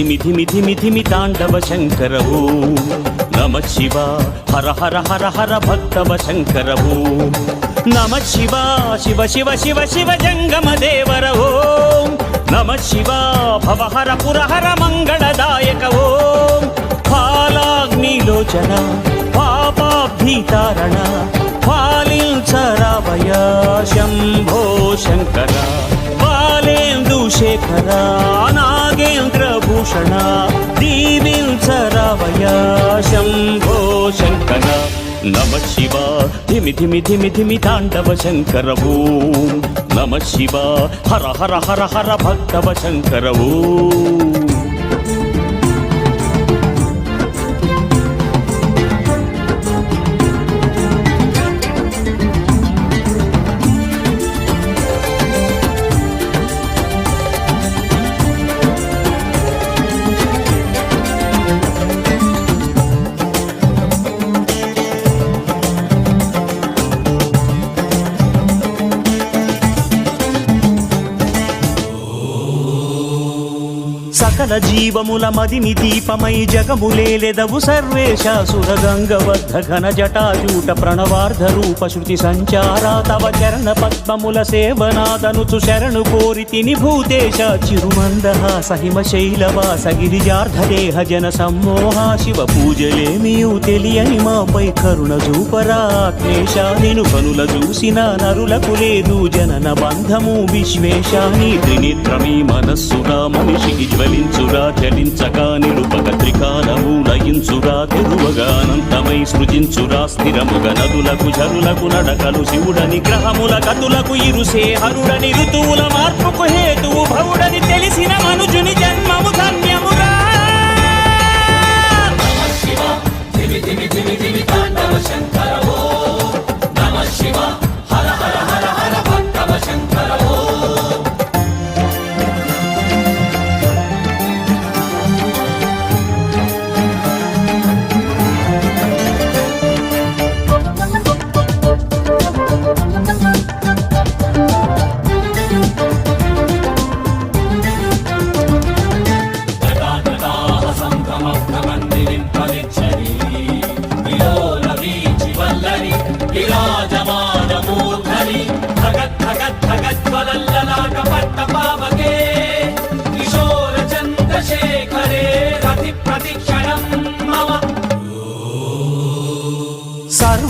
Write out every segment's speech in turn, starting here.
శివ ధిమి ధిమి ధిమి ధిమి తాండవ శంకర నమ శివ హర హర హర హర భక్తవ శంకరవు నమ శివ శివ శివ శివ శివ జంగమ దేవర ఓం నమ శివ భవహర పురహర మంగళదాయక ఓం ఫాలాగ్నిలోచన పాపాభీతారణ ఫాలించరావయ శంభో శంకర బాలేందు శేఖర నాగేంద్ర భూషణ దీవించరావయ శంభో శంకర. నమ శివ ధిమి ధిమి ధిమి ధిమి తాండవ శంకరవు. నమ శివ హర హర హర హర భక్తవ శంకరవు. సకల జీవముల మదిని దీపమై జగములేలెదవు సర్వేశాసుర గంగవద్ధ ఘన జటాజూట ప్రణవార్ధ రూప శృతి సంచారా తవ చరణ పద్మముల సేవనాదనుచు శరణు కోరి తిని భూతేశ చిరుమందహాస హిమ శైలవాస గిరిజార్ధదేహ జన సమ్మోహ శివ పూజలేమియు తెలియని మాపై కరుణ చూపరాత్మేశ నిను కనుల చూసిన నరులకు లేదు జనన బంధము విశ్వేశాని త్రినిత్రమీ మనస్సుగా మనిషికి జ్వలించ చలించగా నిలుపక త్రికాలము లయించురా తెరువగా అనంతమై సృజించురా స్థిరముగ నదులకు జరులకు నడకలు శివుడని గ్రహముల గతులకు ఇరుసే హరుడని ఋతువుల మార్పుకు హేతువు భవుడని తెలిసిన మనుజుని జన్మము ధన్యమురా శంకర. Gilad.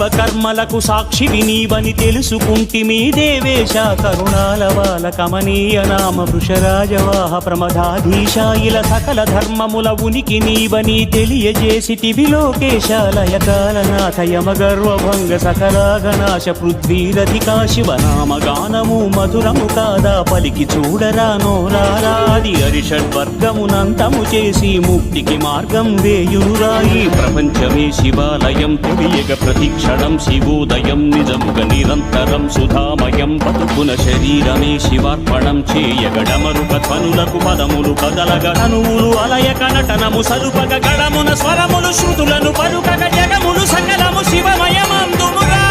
సర్వకర్మలకు సాక్షివి నీవని తెలుసుకుంటిమి దేవేశ కరుణాల బాల కమనీయ నామ వృషరాజవాహ ప్రమదాధీశ ఇలా సకల ధర్మముల ఉనికి నీవని తెలియజేసితివి లోకేశాలయ లయకాలనాథ యమగర్వభంగ సకలాగనాశ పృథ్వీరధికా శివనామ గానము మధురము కాదా పలికి చూడరా నోరారాది అరిషడ్వర్గమునంతము చేసి ముక్తికి మార్గం వేయురాయి ప్రపంచమే శివాలయం తెలియగ ప్రతిక్షణం శివోదయం నిజముగ నిరంతరం సుధామయం బతుకున శరీరమే శివార్పణం చేయగడమరుక ధ్వనులకు పదములు కదలగ తనువులు అలయక నటనము సలుపగ గడమున స్వరములు శృతులను పలుకగ జగములు సకలము శివమయమందుమురా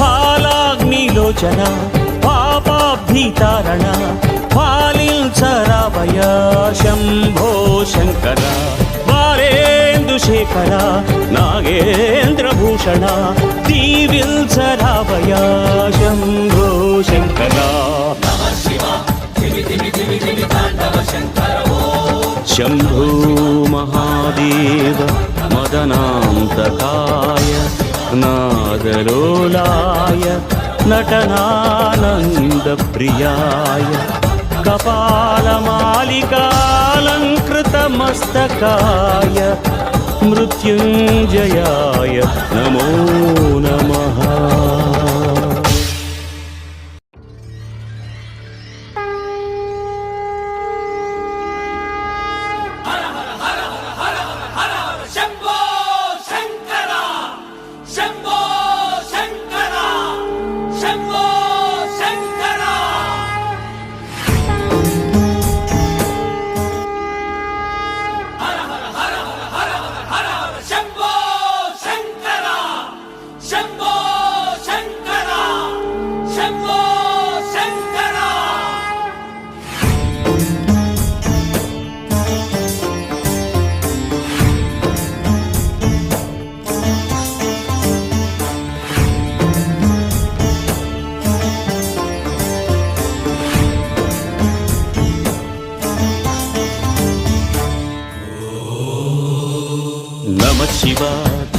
ఫాలాగ్నిలోచన పాపాభీతారణ ఫాలించరావయ శంభో శంకర బాలేందు శేఖర నాగేంద్ర భూషణ దీవిల్చరావయ శంభో శంకర. శంభో మహాదేవ మదనాంతకాయ నాదలోలాయ నటనానందప్రియాయ కపాలమాలికాలంకృతమస్తకాయ మృత్యుంజయాయ నమో నమః.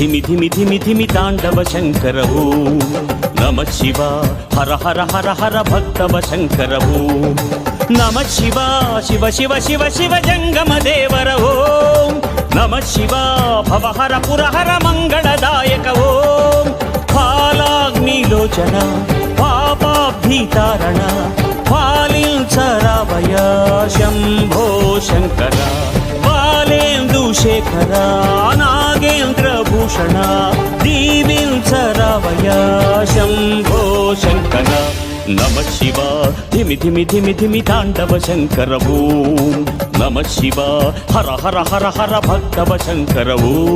ధిమి ధిమి ధిమి ధిమి తాండవ శంకరవు నమ శివ హర హర హర హర భక్తవ శంకరవు నమ శివ శివ శివ శివ శివ జంగమ దేవర ఓం నమ శివ భవహర పురహర మంగళదాయక ఓం ఫాలాగ్నిలోచన పాపాభీతారణ ఫాలించరావయ శంభో శంకర బాలేందు శేఖర నాగేంద్ర పోషణ దీవించరావయ శంభో శంకర. నమ శివ. ధిమి ధిమి ధిమి ధిమి తాండవ శంకరవు. నమ శివ. హర హర హర హర భక్తవ శంకరవు.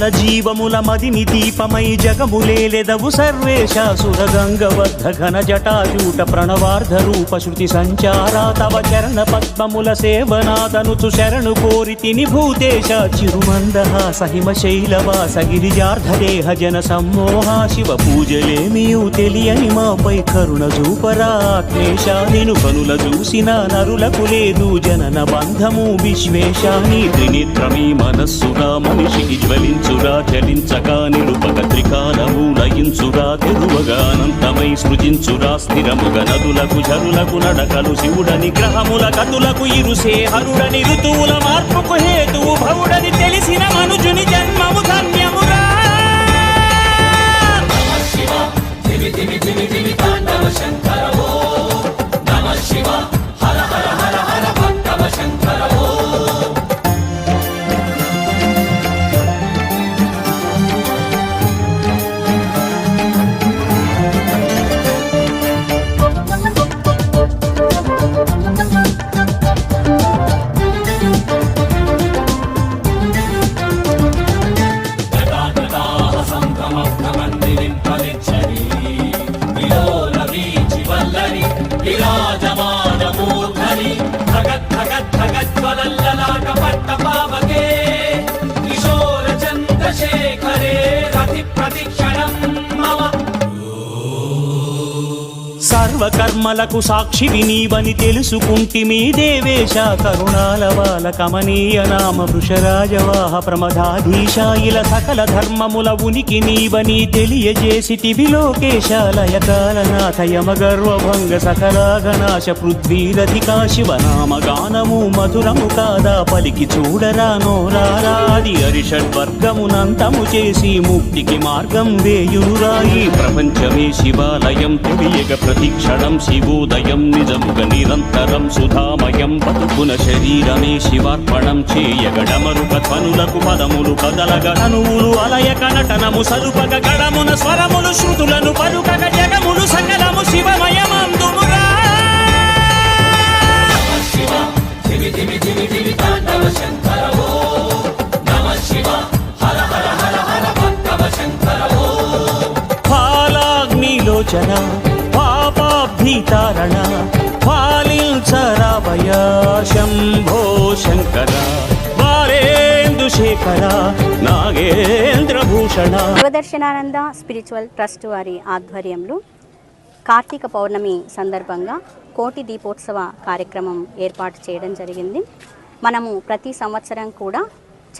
సకల జీవముల మదిని దీపమై జగములేలెదవు సర్వేశ సురగంగబద్ధ ఘన జటాజూట ప్రణవార్ధ రూప శృతి సంచారా తవ చరణ పద్మముల సేవనాదనుచు శరణు కోరి తిని భూతేశ చిరుమందహాస హిమ శైలవాస దేహ జన సమ్మోహా శివ పూజలేమియు తెలియని మాపై కరుణ చూపరా ఆత్మేశ నిను కనుల చూసిన నరులకు లేదు జనన బంధము విశ్వేశాని త్రినిత్రమీ త్రినేత్రమీ మనస్సురా మనిషికి జ్వలించురా చలించగా నిలుపక త్రికాలము లయించురా తెరువగా అనంతమై సృజించురా స్థిరముగ నదులకు జరులకు నడకలు శివుడని గ్రహముల కతులకు ఇరుసే హరుడని ఋతువుల మార్పుకు హేతువు భవుడని తెలిసిన మనుజుని జన్మము ధన్యమురా. శివ తిమి తిమి తిమి ధిమి తాండవ శంకరవో. నమ శివ. Dilada సర్వకర్మలకు సాక్షివి నీవని తెలుసుకుంటిమి దేవేశ కరుణాల బాల కమనీయ నామ వృషరాజవాహ ప్రమదాధీశాయిల సకల ధర్మముల ఉనికి నీవని తెలియజేసితివి లోకేశాలయ కాలనాథ యమ సకలాగనాశ పృథ్వీరధికా శివనామ గానము మధురము కాదా పలికి చూడరా నోరారాది అరిషడ్వర్గమునంతము చేసి ముక్తికి మార్గం వేయురాయి ప్రపంచమే శివాలయం తెలియగ క్షణం శివోదయం నిజముగ నిరంతరం సుధామయం బతుకున శరీరమే శివార్పణం చేయగడమరుక ధ్వనులకు పదములు కదలగ తనువులు అలయక నటనము సరుపగ గడమున స్వరములు శృతులను పరుకగ జగములు సకలము శివమయమందుమురా శివ ధిమి ధిమి ధిమి ధిమి తాండవ శంకర నమ శివ హర హర హర హర భక్తవ శంకర ఓం ఫాలాగ్నిలోచన పాపాభీతారణ ఫాలించరావయ శంభో శంకర శేఖర నాగేంద్ర భూషణ శివదర్శనానంద స్పిరిచువల్ ట్రస్ట్ వారి ఆధ్వర్యంలో కార్తీక పౌర్ణమి సందర్భంగా కోటి దీపోత్సవ కార్యక్రమం ఏర్పాటు చేయడం జరిగింది. మనము ప్రతి సంవత్సరం కూడా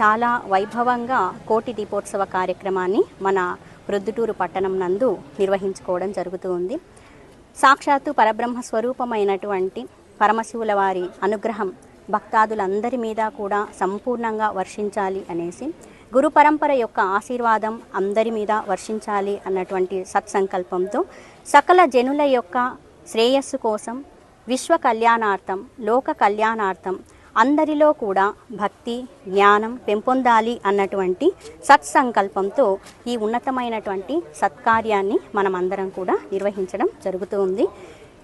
చాలా వైభవంగా కోటి దీపోత్సవ కార్యక్రమాన్ని మన ప్రొద్దుటూరు పట్టణం నందు నిర్వహించుకోవడం జరుగుతూ ఉంది. సాక్షాత్తు పరబ్రహ్మ స్వరూపమైనటువంటి పరమశివుల వారి అనుగ్రహం భక్తాదులందరి మీద కూడా సంపూర్ణంగా వర్షించాలి అనేసి గురు పరంపర యొక్క ఆశీర్వాదం అందరి మీద వర్షించాలి అన్నటువంటి సత్సంకల్పంతో సకల జనుల యొక్క శ్రేయస్సు కోసం విశ్వ కళ్యాణార్థం లోక కళ్యాణార్థం అందరిలో కూడా భక్తి జ్ఞానం పెంపొందాలి అన్నటువంటి సత్సంకల్పంతో ఈ ఉన్నతమైనటువంటి సత్కార్యాన్ని మనమందరం కూడా నిర్వహించడం జరుగుతూ ఉంది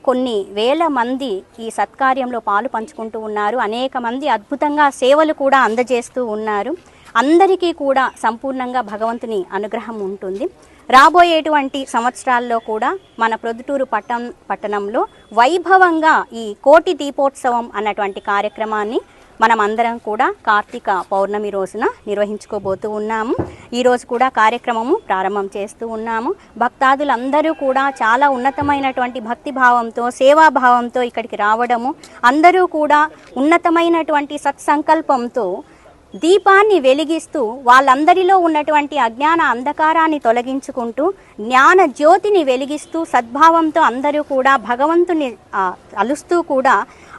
కొన్ని వేల మంది ఈ సత్కార్యంలో పాలు పంచుకుంటూ ఉన్నారు. అనేక మంది అద్భుతంగా సేవలు కూడా అందజేస్తూ ఉన్నారు. అందరికీ కూడా సంపూర్ణంగా భగవంతుని అనుగ్రహం ఉంటుంది. రాబోయేటువంటి సంవత్సరాల్లో కూడా మన ప్రొద్దుటూరు పట్టం పట్టణంలో వైభవంగా ఈ కోటి దీపోత్సవం అన్నటువంటి కార్యక్రమాన్ని మనం అందరం కూడా కార్తీక పౌర్ణమి రోజున నిర్వహించుకోబోతూ ఉన్నాము. ఈరోజు కూడా కార్యక్రమము ప్రారంభం చేస్తూ ఉన్నాము. భక్తాదులందరూ కూడా చాలా ఉన్నతమైనటువంటి భక్తి భావంతో సేవాభావంతో ఇక్కడికి రావడము అందరూ కూడా ఉన్నతమైనటువంటి సత్సంకల్పంతో దీపాన్ని వెలిగిస్తూ వాళ్ళందరిలో ఉన్నటువంటి అజ్ఞాన అంధకారాన్ని తొలగించుకుంటూ జ్ఞాన జ్యోతిని వెలిగిస్తూ సద్భావంతో అందరూ కూడా భగవంతుని అలుస్తూ కూడా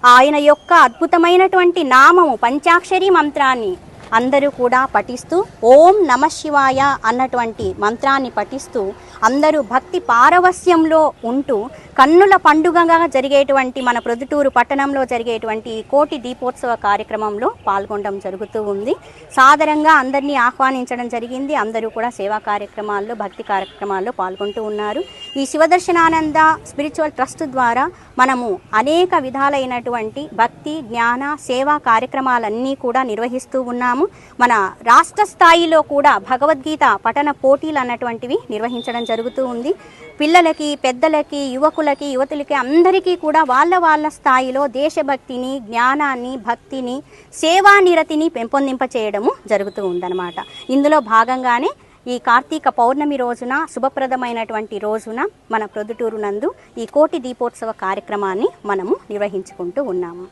ఆయన యొక్క అద్భుతమైనటువంటి నామము పంచాక్షరి మంత్రాన్ని అందరూ కూడా పఠిస్తూ ఓం నమ శివాయ అన్నటువంటి మంత్రాన్ని పఠిస్తూ అందరూ భక్తి పారవస్యంలో ఉంటూ కన్నుల పండుగగా జరిగేటువంటి మన ప్రొద్దుటూరు పట్టణంలో జరిగేటువంటి ఈ కోటి దీపోత్సవ కార్యక్రమంలో పాల్గొనడం జరుగుతూ ఉంది. సాదరంగా అందరినీ ఆహ్వానించడం జరిగింది. అందరూ కూడా సేవా కార్యక్రమాల్లో భక్తి కార్యక్రమాల్లో పాల్గొంటూ ఉన్నారు. ఈ శివదర్శనానంద స్పిరిచువల్ ట్రస్ట్ ద్వారా మనము అనేక విధాలైనటువంటి భక్తి జ్ఞాన సేవా కార్యక్రమాలన్నీ కూడా నిర్వహిస్తూ ఉన్నాము. మన రాష్ట్ర స్థాయిలో కూడా భగవద్గీత పఠన పోటీలు అన్నటువంటివి నిర్వహించడం జరుగుతూ ఉంది. పిల్లలకి పెద్దలకి యువకులకి యువతులకి అందరికీ కూడా వాళ్ళ వాళ్ళ స్థాయిలో దేశభక్తిని జ్ఞానాన్ని భక్తిని సేవా నిరతిని పెంపొందింప చేయడము జరుగుతూ ఉందన్నమాట. ఇందులో భాగంగానే ఈ కార్తీక పౌర్ణమి రోజున శుభప్రదమైనటువంటి రోజున మన ప్రొద్దుటూరు నందు ఈ కోటి దీపోత్సవ కార్యక్రమాన్ని మనము నిర్వహించుకుంటూ ఉన్నాము.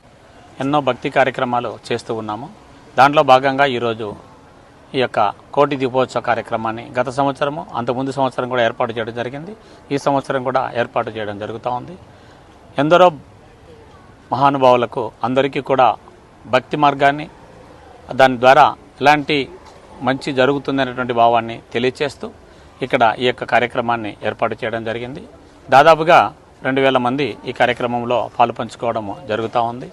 ఎన్నో భక్తి కార్యక్రమాలు చేస్తూ ఉన్నాము. దాంట్లో భాగంగా ఈరోజు ఈ యొక్క కోటి దీపోత్సవ కార్యక్రమాన్ని గత సంవత్సరము అంతకుముందు సంవత్సరం కూడా ఏర్పాటు చేయడం జరిగింది. ఈ సంవత్సరం కూడా ఏర్పాటు చేయడం జరుగుతూ ఉంది. ఎందరో మహానుభావులకు అందరికీ కూడా భక్తి మార్గాన్ని దాని ద్వారా ఎలాంటి మంచి జరుగుతుందనేటువంటి భావాన్ని తెలియచేస్తూ ఇక్కడ ఈ యొక్క కార్యక్రమాన్ని ఏర్పాటు చేయడం జరిగింది. దాదాపుగా రెండు వేల మంది ఈ కార్యక్రమంలో పాలుపంచుకోవడం జరుగుతూ ఉంది.